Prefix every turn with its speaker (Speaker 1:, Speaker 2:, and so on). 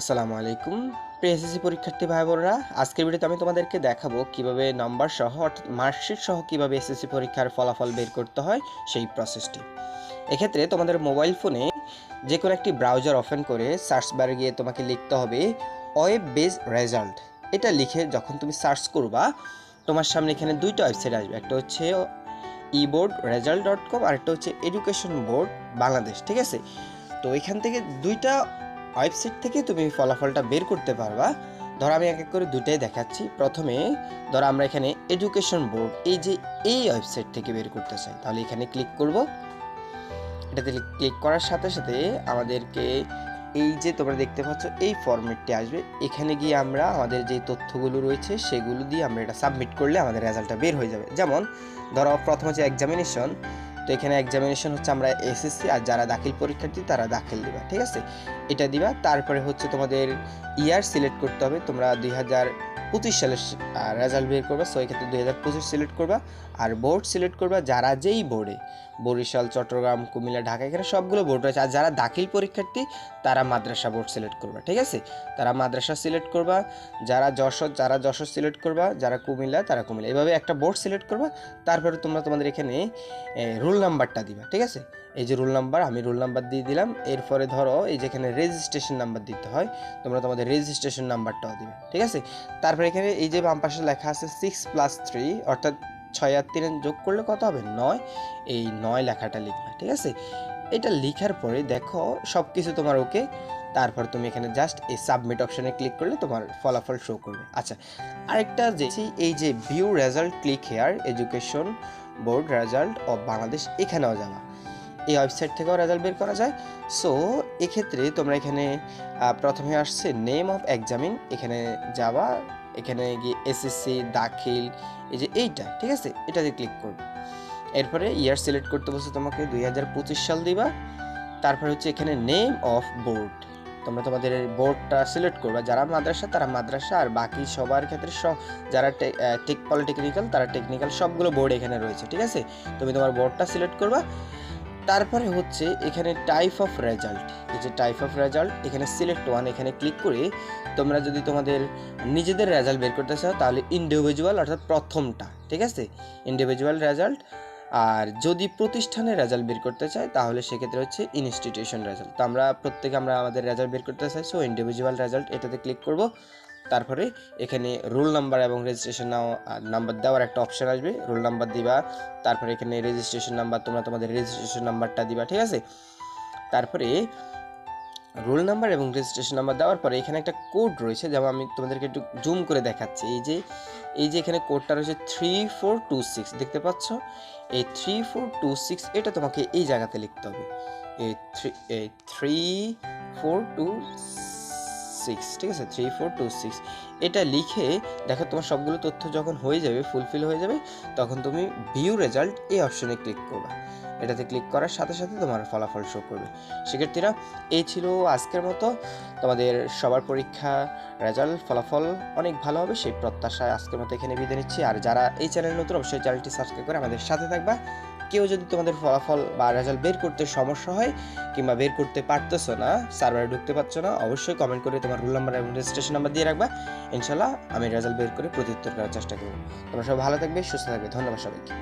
Speaker 1: আসসালামু আলাইকুম প্রিয় এসএসসি পরীক্ষার্থী ভাই বোনরা আজকের ভিডিওতে আমি তোমাদেরকে দেখাবো কীভাবে নাম্বার সহ, অর্থাৎ মার্কশিট সহ কীভাবে এসএসসি পরীক্ষার ফলাফল বের করতে হয় সেই প্রসেসটি এক্ষেত্রে তোমাদের মোবাইল ফোনে যে কোনো একটি ব্রাউজার ওপেন করে সার্চ বারে গিয়ে তোমাকে লিখতে হবে ওয়েব বেস রেজাল্ট এটা লিখে যখন তুমি সার্চ করবা, তোমার সামনে এখানে দুইটা ওয়েবসাইট আসবে। একটা হচ্ছে ইবোর্ড রেজাল্ট ডট কম আর একটা হচ্ছে এডুকেশন বোর্ড বাংলাদেশ, ঠিক আছে? তো এখান থেকে দুইটা ওয়েবসাইট থেকে তুমি ফলাফলটা বের করতে পারবা। ধরো আমি এক এক করে দুটাই দেখাচ্ছি। প্রথমে ধরো আমরা এখানে এডুকেশন বোর্ড এই যে এই ওয়েবসাইট থেকে বের করতে চাই, তাহলে এখানে ক্লিক করব। এটাতে ক্লিক করার সাথে সাথে আমাদেরকে এই যে তোমরা দেখতে পাচ্ছ, এই ফরম্যাটটি আসবে। এখানে গিয়ে আমরা আমাদের যে তথ্যগুলো রয়েছে, সেগুলো দিয়ে আমরা এটা সাবমিট করলে আমাদের রেজাল্টটা বের হয়ে যাবে। যেমন ধরো প্রথম হচ্ছে এক্সামিনেশন তো এখানে এক্সামিনেশন হচ্ছে আমরা এসএসসি আর যারা দাখিল পরীক্ষার্থী তারা দাখিল দেবা, ঠিক আছে? এটা দিবা, তারপরে হচ্ছে তোমাদের ইয়ার সিলেক্ট করতে হবে, তোমরা দুই হাজার পঁচিশ সালের রেজাল্ট বের করবা সো এক্ষেত্রে দুই হাজার পঁচিশ সিলেক্ট করবা। আর বোর্ড সিলেক্ট করবা যারা যেই বোর্ডে বরিশাল, চট্টগ্রাম, কুমিল্লা, ঢাকা, এখানে সবগুলো বোর্ড রয়েছে। আর যারা দাখিল পরীক্ষার্থী, তারা মাদ্রাসা বোর্ড সিলেক্ট করবা, ঠিক আছে? তারা মাদ্রাসা সিলেক্ট করবা, যারা যশোর যারা যশোর সিলেক্ট করবা, যারা কুমিল্লা, তারা কুমিল্লা। এভাবে একটা বোর্ড সিলেক্ট করবা, তারপরে তোমরা তোমাদের এখানে রোল নাম্বারটা দিবা, ঠিক আছে? এই যে রোল নাম্বার আমি রোল নাম্বার দিয়ে দিলাম। এরপরে ধরো, এই যেখানে রেজিস্ট্রেশন নাম্বার দিতে হয়, তোমরা তোমাদের রেজিস্ট্রেশন নাম্বারটাও দিবে, ঠিক আছে? তারপরে এখানে এই যে বাম পাশে লেখা আছে সিক্স প্লাস থ্রি অর্থাৎ ছয় আর তিন যোগ করলে কত হবে? নয়। এই নয় লেখাটা লিখবে, ঠিক আছে? এটা লেখার পরে দেখো সব কিছু তোমার ওকে তারপর তুমি এখানে জাস্ট এই সাবমিট অপশানে ক্লিক করলে তোমার ফলাফল শো করবে। আচ্ছা আরেকটা যে এই যে view result click here education board result of Bangladesh এখানেও যাওয়া এই ওয়েবসাইট থেকেও রেজাল্ট বের করা যায়। সো এক্ষেত্রে তোমরা এখানে প্রথমে আসছে নেম অফ এক্সামিন এখানে যাওয়া এখানে গিয়ে এসএসসি দাখিল, এই যে এইটা, ঠিক আছে? এটাতে ক্লিক করবে। এরপরে ইয়ার সিলেক্ট করতে বলছে তোমাকে দুই হাজার পঁচিশ সাল দিবা। তারপরে হচ্ছে এখানে নেম অফ বোর্ড তোমরা তোমাদের বোর্ডটা সিলেক্ট করবা। যারা মাদ্রাসা, তারা মাদ্রাসা, আর বাকি সবার ক্ষেত্রে সব যারা টেক পলিটেকনিক্যাল তারা টেকনিক্যাল সবগুলো বোর্ড এখানে রয়েছে, ঠিক আছে? তুমি তোমার বোর্ডটা সিলেক্ট করবা। তারপরে হচ্ছে এখানে টাইপ অফ রেজাল্ট এই যে টাইপ অফ রেজাল্ট এখানে সিলেক্ট ওয়ান এখানে ক্লিক করে তোমরা যদি তোমাদের নিজেদের রেজাল্ট বের করতে চাও, তাহলে ইন্ডিভিজুয়াল অর্থাৎ প্রথমটা, ঠিক আছে? ইন্ডিভিজুয়াল রেজাল্ট আর যদি প্রতিষ্ঠানের রেজাল্ট বের করতে চাই তাহলে সেক্ষেত্রে হচ্ছে ইনস্টিটিউশন রেজাল্ট তো আমরা প্রত্যেকে আমরা আমাদের রেজাল্ট বের করতে চাই সো ইন্ডিভিজুয়াল রেজাল্ট এটাতে ক্লিক করব। তারপরে এখানে রোল নাম্বার এবং রেজিস্ট্রেশন নাম্বার দেওয়ার একটা অপশান আসবে। রোল নাম্বার দিবা, তারপরে এখানে রেজিস্ট্রেশন নাম্বার, তোমরা তোমাদের রেজিস্ট্রেশন নাম্বারটা দিবা, ঠিক আছে? তারপরে রোল নাম্বার এবং রেজিস্ট্রেশন নাম্বার দেওয়ার পরে এখানে একটা কোড রয়েছে, যেমন আমি তোমাদেরকে একটু জুম করে দেখাচ্ছি। এই যে এই যে এখানে কোডটা রয়েছে থ্রি ফোর টু সিক্স দেখতে পাচ্ছ? এই থ্রি ফোর টু সিক্স এটা তোমাকে এই জায়গাতে লিখতে হবে। এই থ্রি এই থ্রি ফোর টু সিক্স ঠিক আছে? থ্রি ফোর টু সিক্স এটা লিখে দেখো তোমার সবগুলো তথ্য যখন হয়ে যাবে ফুলফিল হয়ে যাবে, তখন তুমি ভিউ রেজাল্ট এই অপশনে ক্লিক করবা। এটাতে ক্লিক করার সাথে সাথে তোমার ফলাফল শো করবে। শিক্ষার্থীরা, এই ছিল আজকের মতো। তোমাদের সবার পরীক্ষা রেজাল্ট ফলাফল অনেক ভালো হবে, সেই প্রত্যাশায় আজকের মতো এখানে বিদায় নিচ্ছি। আর যারা এই চ্যানেল নতুন, অবশ্যই চ্যানেলটি সাবস্ক্রাইব করে আমাদের সাথে থাকবা। কেউ যদি তোমাদের ফলাফল বা রেজাল্ট বের করতে সমস্যা হয় কিংবা বের করতে পারতেছো না সার্ভারে ঢুকতে পারছ না, অবশ্যই কমেন্ট করে তোমার রোল নাম্বার এবং রেজিস্ট্রেশন নাম্বার দিয়ে রাখবা। ইনশাল্লাহ আমি রেজাল্ট বের করে প্রত্যুত্তর করার চেষ্টা করব। তোমরা সবাই ভালো থাকবে, সুস্থ থাকবে। ধন্যবাদ সবাইকে।